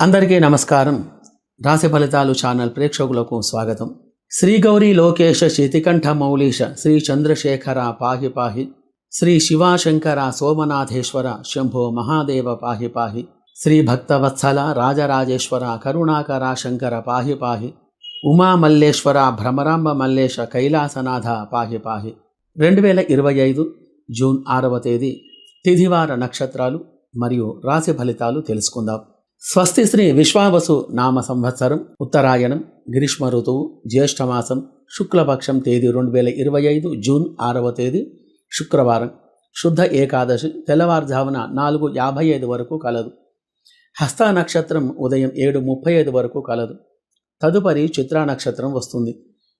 అందరికీ నమస్కారం. రాశి ఫలితాలు ఛానల్ ప్రేక్షకులకు స్వాగతం. శ్రీ గౌరీ లోకేశ శితికంఠ మౌళీష శ్రీ చంద్రశేఖర పాహి పాహి. శ్రీ శివాశంకర సోమనాథేశ్వర శంభో మహాదేవ పాహి పాహి. శ్రీ భక్తవత్సల రాజరాజేశ్వర కరుణాకర శంకర పాహి పాహి. ఉమా మల్లేశ్వర భ్రమరాంబ మల్లేశ కైలాసనాథ పాహి పాహి. రెండు వేల ఇరవై ఐదు జూన్ ఆరవ తేదీ తిథివార నక్షత్రాలు మరియు రాశి ఫలితాలు తెలుసుకుందాం. స్వస్తి శ్రీ విశ్వావసు నామ సంవత్సరం ఉత్తరాయణం గ్రీష్మ ఋతువు జ్యేష్ఠమాసం శుక్లపక్షం తేదీ రెండు వేల ఇరవై ఐదు జూన్ ఆరవ తేదీ శుక్రవారం. శుద్ధ ఏకాదశి తెల్లవారుజామున నాలుగు యాభై ఐదు వరకు కలదు. హస్త నక్షత్రం ఉదయం ఏడు ముప్పై ఐదు వరకు కలదు. తదుపరి చిత్రా నక్షత్రం వస్తుంది.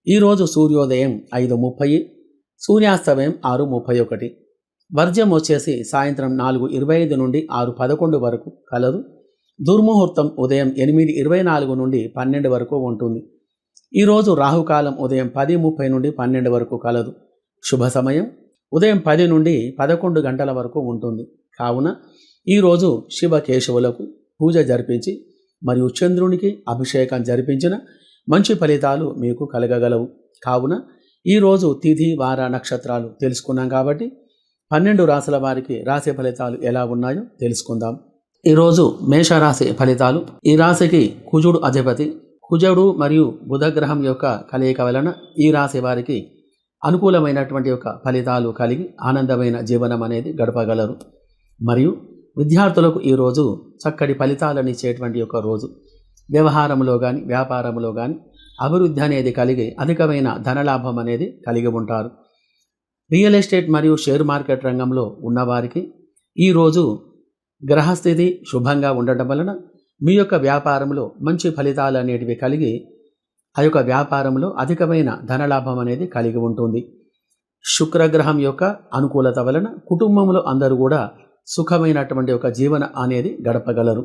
ఈరోజు సూర్యోదయం ఐదు ముప్పై సూర్యాస్తమయం ఆరు ముప్పై ఒకటి. వర్జ్యం వచ్చేసి సాయంత్రం నాలుగు ఇరవై ఐదు నుండి ఆరు పదకొండు వరకు కలదు. దుర్ముహూర్తం ఉదయం ఎనిమిది ఇరవై నాలుగు నుండి పన్నెండు వరకు ఉంటుంది. ఈరోజు రాహుకాలం ఉదయం పది ముప్పై నుండి పన్నెండు వరకు కలదు. శుభ సమయం ఉదయం పది నుండి పదకొండు గంటల వరకు ఉంటుంది. కావున ఈరోజు శివ కేశవులకు పూజ జరిపించి మరియు చంద్రునికి అభిషేకం జరిపించిన మంచి ఫలితాలు మీకు కలగగలవు. కావున ఈరోజు తిథి వార నక్షత్రాలు తెలుసుకున్నాం కాబట్టి పన్నెండు రాశుల వారికి రాశి ఫలితాలు ఎలా ఉన్నాయో తెలుసుకుందాం. ఈరోజు మేషరాశి ఫలితాలు. ఈ రాశికి కుజుడు అధిపతి కుజుడు మరియు బుధగ్రహం యొక్క కలయిక వలన ఈ రాశి వారికి అనుకూలమైనటువంటి యొక్క ఫలితాలు కలిగి ఆనందమైన జీవనం అనేది గడపగలరు. మరియు విద్యార్థులకు ఈరోజు చక్కటి ఫలితాలను ఇచ్చేటువంటి యొక్క రోజు. వ్యవహారంలో కానీ వ్యాపారంలో కానీ అభివృద్ధి అనేది కలిగి అధికమైన ధనలాభం అనేది కలిగి ఉంటారు. రియల్ ఎస్టేట్ మరియు షేర్ మార్కెట్ రంగంలో ఉన్నవారికి ఈరోజు గ్రహస్థితి శుభంగా ఉండటం వలన మీ యొక్క వ్యాపారంలో మంచి ఫలితాలు అనేటివి కలిగి ఆ యొక్క వ్యాపారంలో అధికమైన ధనలాభం అనేది కలిగి ఉంటుంది. శుక్రగ్రహం యొక్క అనుకూలత వలన కుటుంబంలో అందరూ కూడా సుఖమైనటువంటి ఒక జీవన అనేది గడపగలరు.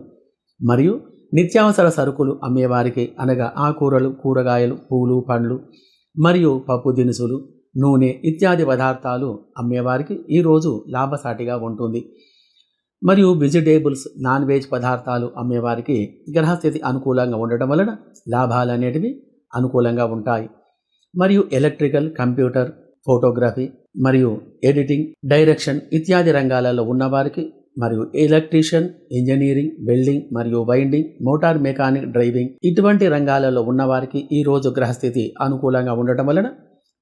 మరియు నిత్యావసర సరుకులు అమ్మేవారికి అనగా ఆకూరలు కూరగాయలు పూలు పండ్లు మరియు పప్పు దినుసులు నూనె ఇత్యాది పదార్థాలు అమ్మేవారికి ఈరోజు లాభసాటిగా ఉంటుంది. మరియు వెజిటేబుల్స్ నాన్ వెజ్ పదార్థాలు అమ్మేవారికి గ్రహస్థితి అనుకూలంగా ఉండటం వలన లాభాలు అనేటివి అనుకూలంగా ఉంటాయి. మరియు ఎలక్ట్రికల్ కంప్యూటర్ ఫోటోగ్రఫీ మరియు ఎడిటింగ్ డైరెక్షన్ ఇత్యాది రంగాలలో ఉన్నవారికి మరియు ఎలక్ట్రీషియన్ ఇంజనీరింగ్ వెల్డింగ్ మరియు వైండింగ్ మోటార్ మెకానిక్ డ్రైవింగ్ ఇటువంటి రంగాలలో ఉన్నవారికి ఈ రోజు గ్రహస్థితి అనుకూలంగా ఉండటం వలన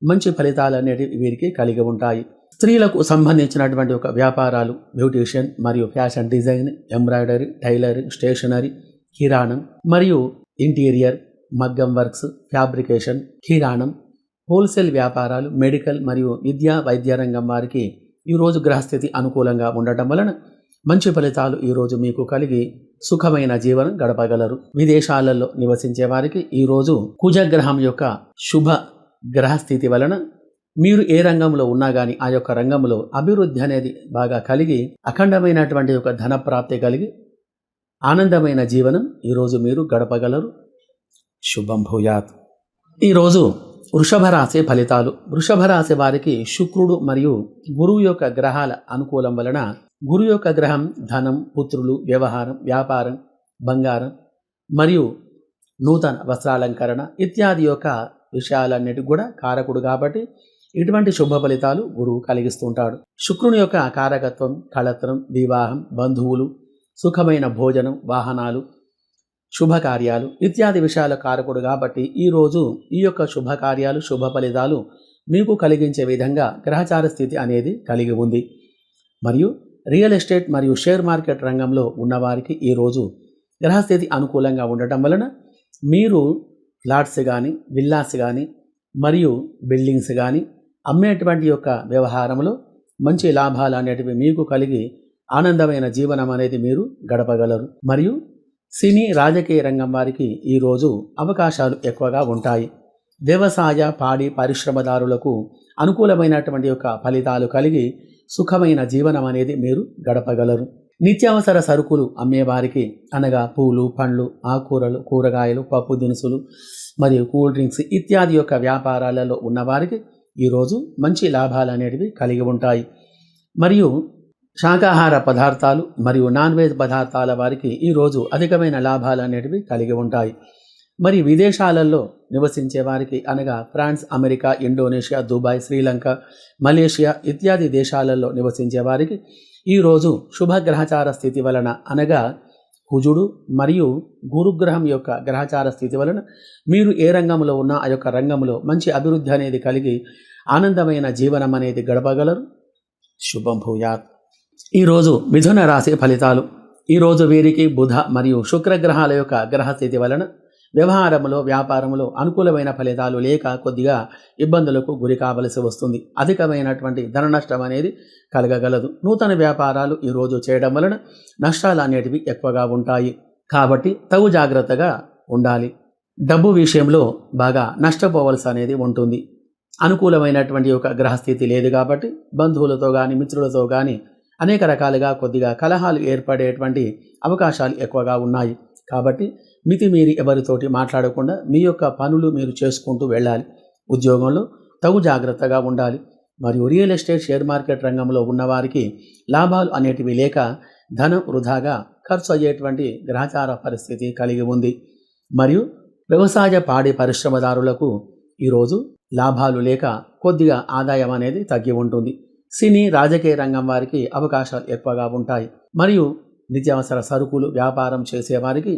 మంచి ఫలితాలు అనేటివి వీరికి కలిగి ఉంటాయి. స్త్రీలకు సంబంధించినటువంటి ఒక వ్యాపారాలు బ్యూటీషియన్ మరియు fashion design embroidery tailoring stationery కిరాణం మరియు ఇంటీరియర్ మగ్గం వర్క్స్ ఫ్యాబ్రికేషన్ కిరాణం హోల్సేల్ వ్యాపారాలు మెడికల్ మరియు విద్యా వైద్య రంగం వారికి ఈరోజు గ్రహస్థితి అనుకూలంగా ఉండటం వలన మంచి ఫలితాలు ఈరోజు మీకు కలిగి సుఖమైన జీవనం గడపగలరు. విదేశాలలో నివసించే వారికి ఈరోజు కుజగ్రహం యొక్క శుభ గ్రహస్థితి వలన మీరు ఏ రంగంలో ఉన్నా కానీ ఆ యొక్క రంగంలో అభివృద్ధి అనేది బాగా కలిగి అఖండమైనటువంటి ఒక ధన ప్రాప్తి కలిగి ఆనందమైన జీవనం ఈరోజు మీరు గడపగలరు. శుభం భూయాత్. ఈరోజు వృషభ రాశి ఫలితాలు. వృషభ రాశి వారికి శుక్రుడు మరియు గురువు యొక్క గ్రహాల అనుకూలం వలన గురువు యొక్క గ్రహం ధనం పుత్రులు వ్యవహారం వ్యాపారం బంగారం మరియు నూతన వస్త్రాలంకరణ ఇత్యాది యొక్క విషయాలన్నిటికి కూడా కారకుడు కాబట్టి ఇటువంటి శుభ ఫలితాలు గురువు కలిగిస్తుంటాడు శుక్రుని యొక్క కారకత్వం కళత్రం వివాహం బంధువులు సుఖమైన భోజనం వాహనాలు శుభకార్యాలు ఇత్యాది విషయాల కారకుడు కాబట్టి ఈరోజు ఈ యొక్క శుభకార్యాలు శుభ ఫలితాలు మీకు కలిగించే విధంగా గ్రహచార స్థితి అనేది కలిగి ఉంది. మరియు రియల్ ఎస్టేట్ మరియు షేర్ మార్కెట్ రంగంలో ఉన్నవారికి ఈరోజు గ్రహస్థితి అనుకూలంగా ఉండటం వలన మీరు ఫ్లాట్స్ కానీ విల్లాస్ కానీ మరియు బిల్డింగ్స్ కానీ అమ్మేటువంటి యొక్క వ్యవహారంలో మంచి లాభాలు అనేటివి మీకు కలిగి ఆనందమైన జీవనం అనేది మీరు గడపగలరు. మరియు సినీ రాజకీయ రంగం వారికి ఈరోజు అవకాశాలు ఎక్కువగా ఉంటాయి. వ్యవసాయ పాడి పరిశ్రమదారులకు అనుకూలమైనటువంటి యొక్క ఫలితాలు కలిగి సుఖమైన జీవనం అనేది మీరు గడపగలరు. నిత్యావసర సరుకులు అమ్మేవారికి అనగా పూలు పండ్లు ఆకుకూరలు కూరగాయలు పప్పు దినుసులు మరియు కూల్ డ్రింక్స్ ఇత్యాది యొక్క వ్యాపారాలలో ఉన్నవారికి ఈరోజు మంచి లాభాలు అనేటివి కలిగి ఉంటాయి. మరియు శాకాహార పదార్థాలు మరియు నాన్ వెజ్ పదార్థాల వారికి ఈరోజు అధికమైన లాభాలు అనేటివి కలిగి ఉంటాయి. మరి విదేశాలలో నివసించే వారికి అనగా France America Indonesia Dubai Sri Lanka Malaysia ఇత్యాది దేశాలలో నివసించే వారికి ఈరోజు శుభగ్రహచార స్థితి వలన అనగా కుజుడు మరియు గురుగ్రహం యొక్క గ్రహచార స్థితి వలన మీరు ఏ రంగంలో ఉన్నా ఆ యొక్క రంగంలో మంచి అభివృద్ధి అనేది కలిగి ఆనందమైన జీవనం అనేది గడపగలరు? శుభం భూయాత్. ఈరోజు మిథున రాశి ఫలితాలు. ఈరోజు వీరికి బుధ మరియు శుక్రగ్రహాల యొక్క గ్రహస్థితి వలన వ్యవహారంలో వ్యాపారంలో అనుకూలమైన ఫలితాలు లేక కొద్దిగా ఇబ్బందులకు గురి కావలసి వస్తుంది. అధికమైనటువంటి ధన నష్టం అనేది కలగగలదు. నూతన వ్యాపారాలు ఈరోజు చేయడం వలన నష్టాలు అనేటివి ఎక్కువగా ఉంటాయి. కాబట్టి తగు జాగ్రత్తగా ఉండాలి. డబ్బు విషయంలో బాగా నష్టపోవలసి అనేది ఉంటుంది. అనుకూలమైనటువంటి ఒక గ్రహస్థితి లేదు కాబట్టి బంధువులతో కానీ మిత్రులతో కానీ అనేక రకాలుగా కొద్దిగా కలహాలు ఏర్పడేటువంటి అవకాశాలు ఎక్కువగా ఉన్నాయి. కాబట్టి మితిమీరి ఎవరితోటి మాట్లాడకుండా మీ యొక్క పనులు మీరు చేసుకుంటూ వెళ్ళాలి. ఉద్యోగంలో తగు జాగ్రత్తగా ఉండాలి. మరియు రియల్ ఎస్టేట్ షేర్ మార్కెట్ రంగంలో ఉన్నవారికి లాభాలు అనేటివి లేక ధనం వృధాగా ఖర్చు అయ్యేటువంటి గ్రహచార పరిస్థితి కలిగి ఉంది. మరియు వ్యవసాయ పాడి పరిశ్రమదారులకు ఈరోజు లాభాలు లేక కొద్దిగా ఆదాయం అనేది తగ్గి ఉంటుంది. సినీ రాజకీయ రంగం వారికి అవకాశాలు ఎక్కువగా ఉంటాయి. మరియు నిత్యావసర సరుకులు వ్యాపారం చేసేవారికి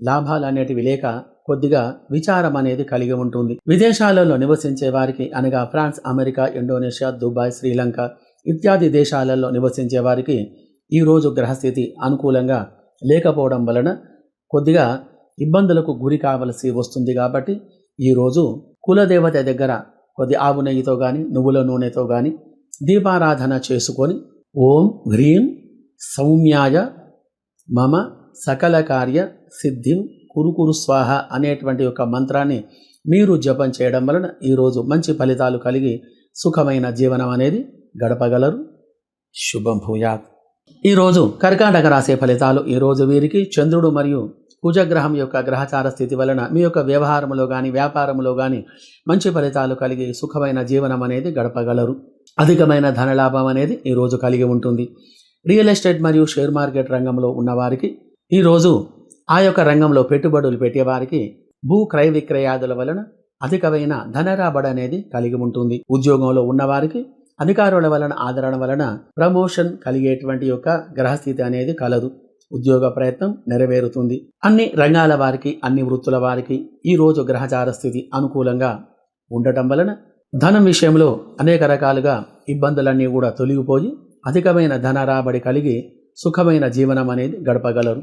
లాభాలు అనేటివి లేక కొద్దిగా విచారం అనేది కలిగి ఉంటుంది. విదేశాలలో నివసించే వారికి అనగా France America Indonesia Dubai Sri Lanka ఇత్యాది దేశాలలో నివసించే వారికి ఈరోజు గ్రహస్థితి అనుకూలంగా లేకపోవడం వలన కొద్దిగా ఇబ్బందులకు గురి కావలసి వస్తుంది కాబట్టి ఈరోజు కులదేవత దగ్గర కొద్ది ఆవు నెయ్యితో కానీ నువ్వుల నూనెతో కానీ దీపారాధన చేసుకొని ఓం హ్రీం సౌమ్యాయ మమ సకల కార్య సిద్ధిం కురుకురు స్వాహ అనేటువంటి ఒక మంత్రాన్ని మీరు జపం చేయడం వలన ఈరోజు మంచి ఫలితాలు కలిగి సుఖమైన జీవనం అనేది గడపగలరు. శుభం భూయాత్. ఈరోజు కర్కాటక రాసే ఫలితాలు ఈరోజు వీరికి చంద్రుడు మరియు కుజగ్రహం యొక్క గ్రహచార స్థితి వలన మీ యొక్క వ్యవహారంలో కానీ వ్యాపారంలో కానీ మంచి ఫలితాలు కలిగి సుఖమైన జీవనం అనేది గడపగలరు. అధికమైన ధనలాభం అనేది ఈరోజు కలిగి ఉంటుంది. రియల్ ఎస్టేట్ మరియు షేర్ మార్కెట్ రంగంలో ఉన్నవారికి ఈరోజు ఆ యొక్క రంగంలో పెట్టుబడులు పెట్టేవారికి భూ క్రయ విక్రయాదుల వలన అధికమైన ధన రాబడి అనేది కలిగి ఉంటుంది. ఉద్యోగంలో ఉన్నవారికి అధికారుల వలన ఆదరణ వలన ప్రమోషన్ కలిగేటువంటి యొక్క గ్రహస్థితి అనేది కలదు. ఉద్యోగ ప్రయత్నం నెరవేరుతుంది. అన్ని రంగాల వారికి అన్ని వృత్తుల వారికి ఈరోజు గ్రహచార స్థితి అనుకూలంగా ఉండటం వలన ధనం విషయంలో అనేక రకాలుగా ఇబ్బందులన్నీ కూడా తొలగిపోయి అధికమైన ధన రాబడి కలిగి సుఖమైన జీవనం అనేది గడపగలరు.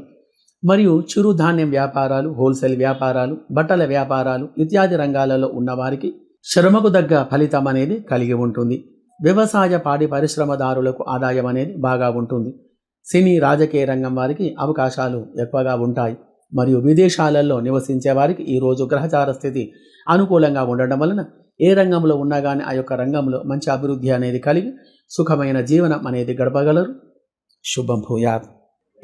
మరియు చిరుధాన్యం వ్యాపారాలు హోల్సేల్ వ్యాపారాలు బట్టల వ్యాపారాలు ఇత్యాది రంగాలలో ఉన్నవారికి శ్రమకు తగ్గ ఫలితం అనేది కలిగి ఉంటుంది. వ్యవసాయ పాడి పరిశ్రమదారులకు ఆదాయం అనేది బాగా ఉంటుంది. సినీ రాజకీయ రంగం వారికి అవకాశాలు ఎక్కువగా ఉంటాయి. మరియు విదేశాలలో నివసించే వారికి ఈరోజు గ్రహచార స్థితి అనుకూలంగా ఉండడం వలన ఏ రంగంలో ఉన్నా కానీ ఆ యొక్క రంగంలో మంచి అభివృద్ధి అనేది కలిగి సుఖమైన జీవనం అనేది గడపగలరు. శుభం భూయాత్.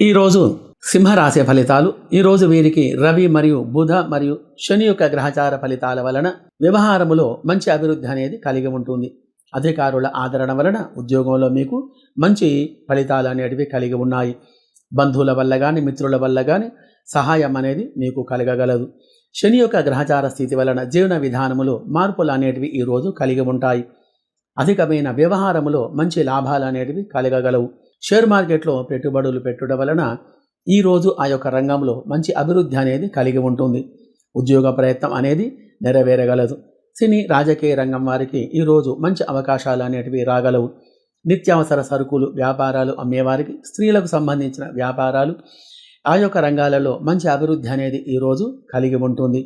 ఈరోజు సింహరాశి ఫలితాలు ఈరోజు వీరికి రవి మరియు బుధ మరియు శని యొక్క గ్రహచార ఫలితాల వలన వ్యవహారములో మంచి అభివృద్ధి అనేది కలిగి ఉంటుంది. అధికారుల ఆదరణ వలన ఉద్యోగంలో మీకు మంచి ఫలితాలు అనేటివి కలిగి ఉన్నాయి. బంధువుల వల్ల కానీ మిత్రుల వల్ల కానీ సహాయం అనేది మీకు కలగగలదు. శని యొక్క గ్రహచార స్థితి వలన జీవన విధానములో మార్పులు అనేటివి ఈరోజు కలిగి ఉంటాయి. అధికమైన వ్యవహారములో మంచి లాభాలు అనేటివి కలగగలవు. షేర్ మార్కెట్లో పెట్టుబడులు పెట్టుట వలన ఈరోజు ఆ యొక్క రంగంలో మంచి అభివృద్ధి అనేది కలిగి ఉంటుంది. ఉద్యోగ ప్రయత్నం అనేది నెరవేరగలదు. సినీ రాజకీయ రంగం వారికి ఈరోజు మంచి అవకాశాలు అనేటివి రాగలవు. నిత్యావసర సరుకులు వ్యాపారాలు అమ్మేవారికి స్త్రీలకు సంబంధించిన వ్యాపారాలు ఆ యొక్క రంగాలలో మంచి అభివృద్ధి అనేది ఈరోజు కలిగి ఉంటుంది.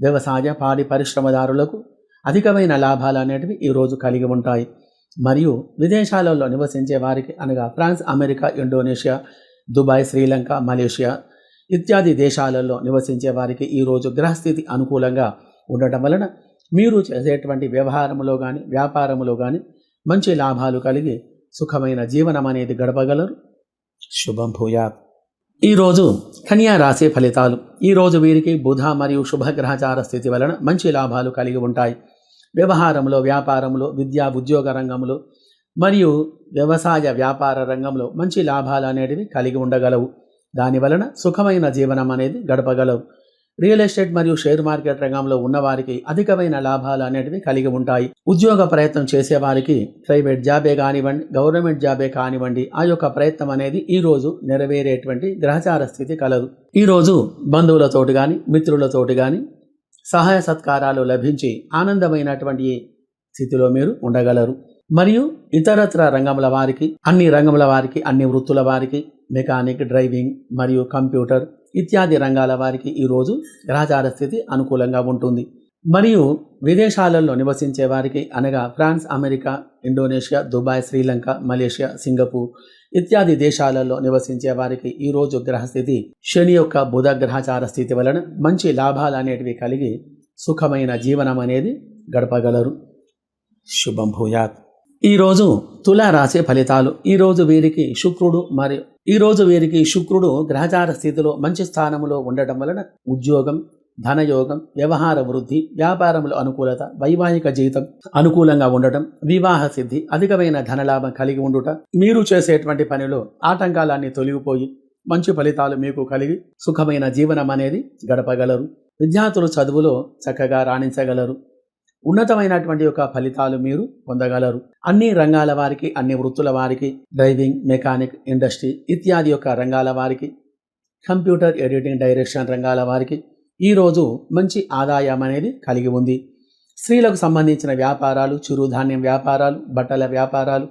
వ్యవసాయ పాడి పరిశ్రమదారులకు అధికమైన లాభాలు అనేటివి ఈరోజు కలిగి ఉంటాయి. మరియు విదేశాలలో నివసించే వారికి అనగా France America Indonesia Dubai Sri Lanka Malaysia ఇత్యాది దేశాలలో నివసించే వారికి ఈరోజు గ్రహస్థితి అనుకూలంగా ఉండటం వలన మీరు చేసేటువంటి వ్యవహారంలో కానీ వ్యాపారంలో కానీ మంచి లాభాలు కలిగి సుఖమైన జీవనం అనేది గడపగలరు. శుభం భూయాత్. ఈరోజు కన్యా రాశి ఫలితాలు. ఈరోజు వీరికి బుధ మరియు శుభగ్రహచార స్థితి వలన మంచి లాభాలు కలిగి ఉంటాయి. వ్యవహారంలో వ్యాపారంలో విద్యా ఉద్యోగ రంగంలో మరియు వ్యవసాయ వ్యాపార రంగంలో మంచి లాభాలు అనేటివి కలిగి ఉండగలవు. దాని వలన సుఖమైన జీవనం అనేది గడపగలవు. రియల్ ఎస్టేట్ మరియు షేర్ మార్కెట్ రంగంలో ఉన్నవారికి అధికమైన లాభాలు అనేటివి కలిగి ఉంటాయి. ఉద్యోగ ప్రయత్నం చేసేవారికి ప్రైవేట్ జాబే కానివ్వండి గవర్నమెంట్ జాబే కానివ్వండి ఆ యొక్క ప్రయత్నం అనేది ఈ రోజు నెరవేరేటువంటి గ్రహచార స్థితి కలదు. ఈ రోజు బంధువులతోటి కానీ మిత్రులతోటి కానీ సహాయ సత్కారాలు లభించి ఆనందమైనటువంటి స్థితిలో మీరు ఉండగలరు. మరియు ఇతరత్ర రంగముల వారికి అన్ని రంగముల వారికి అన్ని వృత్తుల వారికి మెకానిక్ డ్రైవింగ్ మరియు కంప్యూటర్ ఇత్యాది రంగాల వారికి ఈరోజు గ్రహచార స్థితి అనుకూలంగా ఉంటుంది. మరియు విదేశాలలో నివసించే వారికి అనగా France America Indonesia Dubai Sri Lanka Malaysia Singapore ఇత్యాది దేశాలలో నివసించే వారికి ఈరోజు గ్రహస్థితి శని యొక్క బుధ గ్రహచార స్థితి వలన మంచి లాభాలు అనేటివి కలిగి సుఖమైన జీవనం అనేది గడపగలరు. శుభం భూయాత్. ఈరోజు తులారాశి ఫలితాలు. ఈరోజు వీరికి శుక్రుడు మరియు ఈరోజు వీరికి శుక్రుడు గ్రహచార స్థితిలో మంచి స్థానంలో ఉండటం వలన ఉద్యోగం ధనయోగం వ్యవహార వృద్ధి వ్యాపారంలో అనుకూలత వైవాహిక జీవితం అనుకూలంగా ఉండటం వివాహ సిద్ధి అధికమైన ధనలాభం కలిగి ఉండుట మీరు చేసేటువంటి పనిలో ఆటంకాలన్నీ తొలగిపోయి మంచి ఫలితాలు మీకు కలిగి సుఖమైన జీవనం అనేది గడపగలరు. విద్యార్థులు చదువులో చక్కగా రాణించగలరు. ఉన్నతమైనటువంటి యొక్క ఫలితాలు మీరు పొందగలరు. అన్ని రంగాల వారికి అన్ని వృత్తుల వారికి డ్రైవింగ్ మెకానిక్ ఇండస్ట్రీ ఇత్యాది యొక్క రంగాల వారికి కంప్యూటర్ ఎడిటింగ్ డైరెక్షన్ రంగాల వారికి ఈరోజు మంచి ఆదాయం అనేది కలిగి ఉంది. స్త్రీలకు సంబంధించిన వ్యాపారాలు చిరుధాన్యం వ్యాపారాలు బట్టల వ్యాపారాలు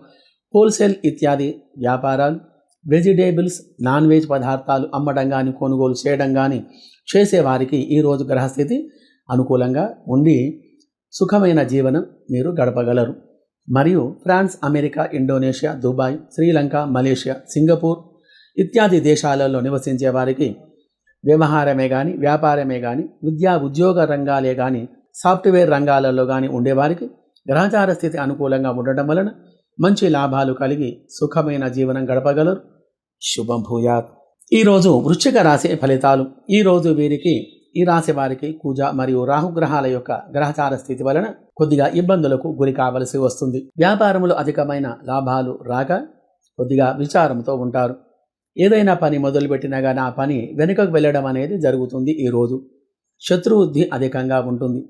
హోల్సేల్ ఇత్యాది వ్యాపారాలు వెజిటేబుల్స్ నాన్ వెజ్ పదార్థాలు అమ్మడం కానీ కొనుగోలు చేయడం కానీ చేసేవారికి ఈరోజు గ్రహస్థితి అనుకూలంగా ఉండి సుఖమైన జీవనం మీరు గడపగలరు. మరియు France America Indonesia Dubai Sri Lanka Malaysia Singapore ఇత్యాది దేశాలలో నివసించే వారికి వ్యవహారమే కానీ వ్యాపారమే కానీ విద్యా ఉద్యోగ రంగాలే కానీ సాఫ్ట్వేర్ రంగాలలో కానీ ఉండేవారికి గ్రహచార స్థితి అనుకూలంగా ఉండటం వలన మంచి లాభాలు కలిగి సుఖమైన జీవనం గడపగలరు. శుభం భూయాత్. ఈరోజు వృశ్చిక రాశి ఫలితాలు. ఈరోజు వీరికి ఈ రాశి వారికి పూజ మరియు రాహుగ్రహాల యొక్క గ్రహచార స్థితి వలన కొద్దిగా ఇబ్బందులకు గురి కావలసి వస్తుంది. వ్యాపారములు అధికమైన లాభాలు రాక కొద్దిగా విచారంతో ఉంటారు. ఏదైనా పని మొదలుపెట్టినా కానీ ఆ పని వెనుకకు వెళ్ళడం అనేది జరుగుతుంది ఈరోజు శత్రువృద్ధి అధికంగా ఉంటుంది.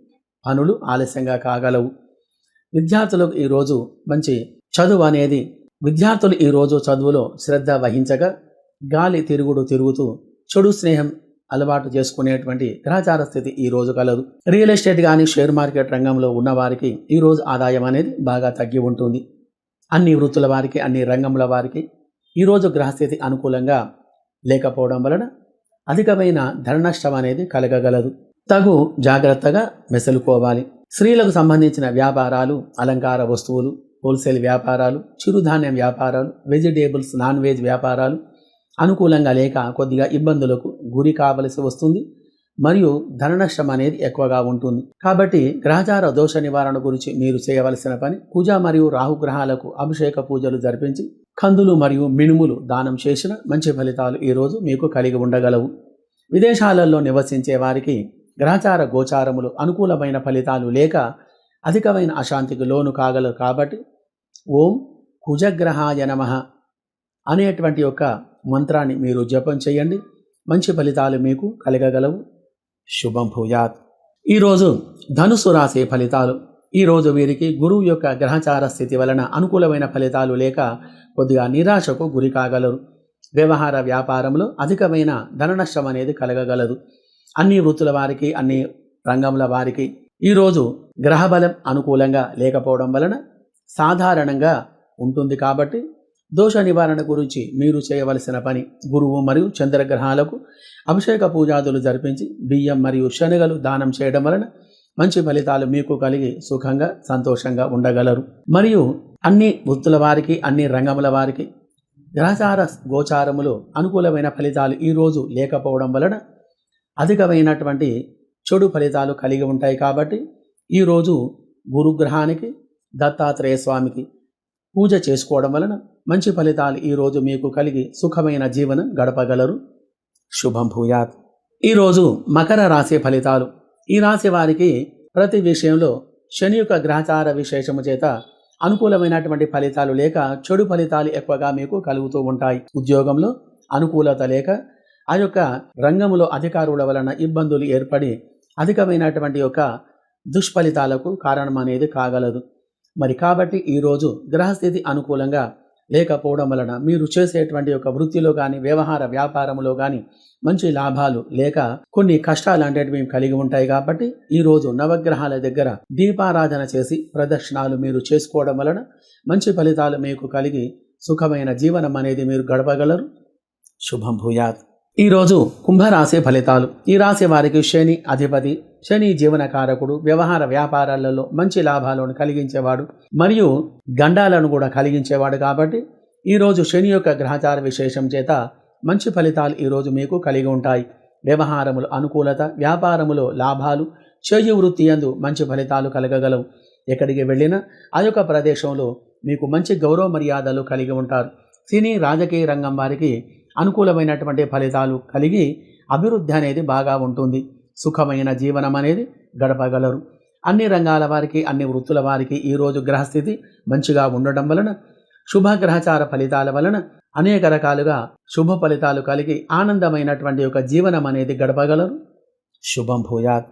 పనులు ఆలస్యంగా కాగలవు. విద్యార్థులకు ఈరోజు మంచి చదువు అనేది విద్యార్థులు ఈరోజు చదువులో శ్రద్ధ వహించగా గాలి తిరుగుడు తిరుగుతూ చెడు స్నేహం అలవాటు చేసుకునేటువంటి గ్రహచార స్థితి ఈ రోజు కలదు. రియల్ ఎస్టేట్ కానీ షేర్ మార్కెట్ రంగంలో ఉన్నవారికి ఈరోజు ఆదాయం అనేది బాగా తగ్గి ఉంటుంది. అన్ని వృత్తుల వారికి అన్ని రంగముల వారికి ఈరోజు గ్రహస్థితి అనుకూలంగా లేకపోవడం వలన అధికమైన ధన నష్టం అనేది కలగగలదు. తగు జాగ్రత్తగా మెసలుకోవాలి. స్త్రీలకు సంబంధించిన వ్యాపారాలు అలంకార వస్తువులు హోల్సేల్ వ్యాపారాలు చిరుధాన్యం వ్యాపారాలు వెజిటేబుల్స్ నాన్ వెజ్ వ్యాపారాలు అనుకూలంగా లేక కొద్దిగా ఇబ్బందులకు గురి కావలసి వస్తుంది. మరియు ధన నష్టం అనేది ఎక్కువగా ఉంటుంది. కాబట్టి గ్రహచార దోష నివారణ గురించి మీరు చేయవలసిన పని పూజ మరియు రాహుగ్రహాలకు అభిషేక పూజలు జరిపించి కందులు మరియు మినుములు దానం చేసిన మంచి ఫలితాలు ఈరోజు మీకు కలిగి ఉండగలవు. విదేశాలలో నివసించే వారికి గ్రహచార గోచారములు అనుకూలమైన ఫలితాలు లేక అధికమైన అశాంతికి లోను కాగలరు కాబట్టి ఓం కుజగ్రహాయ నమ అనేటువంటి యొక్క మంత్రాన్ని మీరు జపం చేయండి. మంచి ఫలితాలు మీకు కలగగలవు. శుభం భూయాత్. ఈరోజు ధనుసు రాసే ఫలితాలు. ఈరోజు వీరికి గురువు యొక్క గ్రహచార స్థితి వలన అనుకూలమైన ఫలితాలు లేక కొద్దిగా నిరాశకు గురి కాగలరు. వ్యవహార వ్యాపారంలో అధికమైన ధన నష్టం అనేది కలగగలదు. అన్ని వృత్తుల వారికి అన్ని రంగముల వారికి ఈరోజు గ్రహబలం అనుకూలంగా లేకపోవడం వలన సాధారణంగా ఉంటుంది కాబట్టి దోష నివారణ గురించి మీరు చేయవలసిన పని గురువు మరియు చంద్రగ్రహాలకు అభిషేక పూజాదులు జరిపించి బియ్యం మరియు శనగలు దానం చేయడం వలన మంచి ఫలితాలు మీకు కలిగి సుఖంగా సంతోషంగా ఉండగలరు. మరియు అన్ని వృత్తుల వారికి అన్ని రంగముల వారికి గ్రహచార గోచారములు అనుకూలమైన ఫలితాలు ఈరోజు లేకపోవడం వలన అధికమైనటువంటి చెడు ఫలితాలు కలిగి ఉంటాయి కాబట్టి ఈరోజు గురుగ్రహానికి దత్తాత్రేయ స్వామికి పూజ చేసుకోవడం వలన మంచి ఫలితాలు ఈరోజు మీకు కలిగి సుఖమైన జీవనం గడపగలరు. శుభం భూయాత్. ఈరోజు మకర రాశి ఫలితాలు. ఈ రాశి వారికి ప్రతి విషయంలో శని యొక్క గ్రహచార విశేషము చేత అనుకూలమైనటువంటి ఫలితాలు లేక చెడు ఫలితాలు ఎక్కువగా మీకు కలుగుతూ ఉంటాయి. ఉద్యోగంలో అనుకూలత లేక ఆ యొక్క రంగంలో అధికారుల వలన ఇబ్బందులు ఏర్పడి అధికమైనటువంటి యొక్క దుష్ఫలితాలకు కారణం అనేది కాగలదు. మరి కాబట్టి ఈరోజు గ్రహస్థితి అనుకూలంగా లేకపోవడం వలన మీరు చేసేటువంటి ఒక వృత్తిలో కానీ వ్యవహార వ్యాపారంలో కానీ మంచి లాభాలు లేక కొన్ని కష్టాలు అనేటివి కలిగి ఉంటాయి కాబట్టి ఈరోజు నవగ్రహాల దగ్గర దీపారాధన చేసి ప్రదక్షిణాలు మీరు చేసుకోవడం వలన మంచి ఫలితాలు మీకు కలిగి సుఖమైన జీవనం అనేది మీరు గడపగలరు. శుభం భూయాత్. ఈరోజు కుంభరాశి ఫలితాలు. ఈ రాశి వారికి శని అధిపతి శని జీవనకారకుడు వ్యవహార వ్యాపారాలలో మంచి లాభాలను కలిగించేవాడు మరియు గండాలను కూడా కలిగించేవాడు కాబట్టి ఈరోజు శని యొక్క గ్రహచార విశేషం చేత మంచి ఫలితాలు ఈరోజు మీకు కలిగి ఉంటాయి. వ్యవహారములు అనుకూలత వ్యాపారములో లాభాలు చేయి వృత్తి యందు మంచి ఫలితాలు కలగగలవు. ఎక్కడికి వెళ్ళినా ఆ యొక్క ప్రదేశంలో మీకు మంచి గౌరవ మర్యాదలు కలిగి ఉంటారు. సినీ రాజకీయ రంగం వారికి అనుకూలమైనటువంటి ఫలితాలు కలిగి అభివృద్ధి అనేది బాగా ఉంటుంది. సుఖమైన జీవనం అనేది గడపగలరు. అన్ని రంగాల వారికి అన్ని వృత్తుల వారికి ఈరోజు గ్రహస్థితి మంచిగా ఉండడం వలన శుభ గ్రహచార ఫలితాల వలన అనేక రకాలుగా శుభ ఫలితాలు కలిగి ఆనందమైనటువంటి ఒక జీవనం అనేది గడపగలరు. శుభం భూయాత్.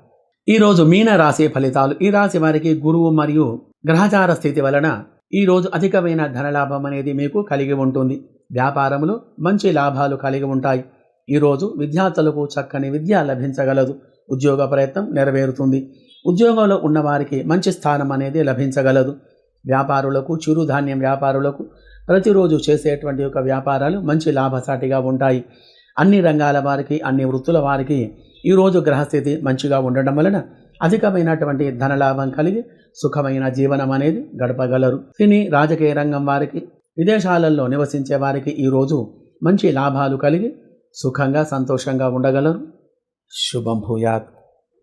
ఈరోజు మీన రాశి ఫలితాలు ఈ రాశి వారికి గురువు మరియు గ్రహచార స్థితి వలన ఈరోజు అధికమైన ధనలాభం అనేది మీకు కలిగి ఉంటుంది. వ్యాపారములో మంచి లాభాలు కలిగి ఉంటాయి. ఈరోజు విద్యార్థులకు చక్కని విద్య లభించగలదు. ఉద్యోగ ప్రయత్నం నెరవేరుతుంది. ఉద్యోగంలో ఉన్నవారికి మంచి స్థానం అనేది లభించగలదు. వ్యాపారులకు చిరుధాన్యం వ్యాపారులకు ప్రతిరోజు చేసేటువంటి యొక్క వ్యాపారాలు మంచి లాభసాటిగా ఉంటాయి. అన్ని రంగాల వారికి అన్ని వృత్తుల వారికి ఈరోజు గ్రహస్థితి మంచిగా ఉండడం వలన అధికమైనటువంటి ధనలాభం కలిగి సుఖమైన జీవనం అనేది గడపగలరు. సినీ రాజకీయ రంగం వారికి విదేశాలలో నివసించే వారికి ఈరోజు మంచి లాభాలు కలిగి సుఖంగా సంతోషంగా ఉండగలరు. శుభం భూయాత్.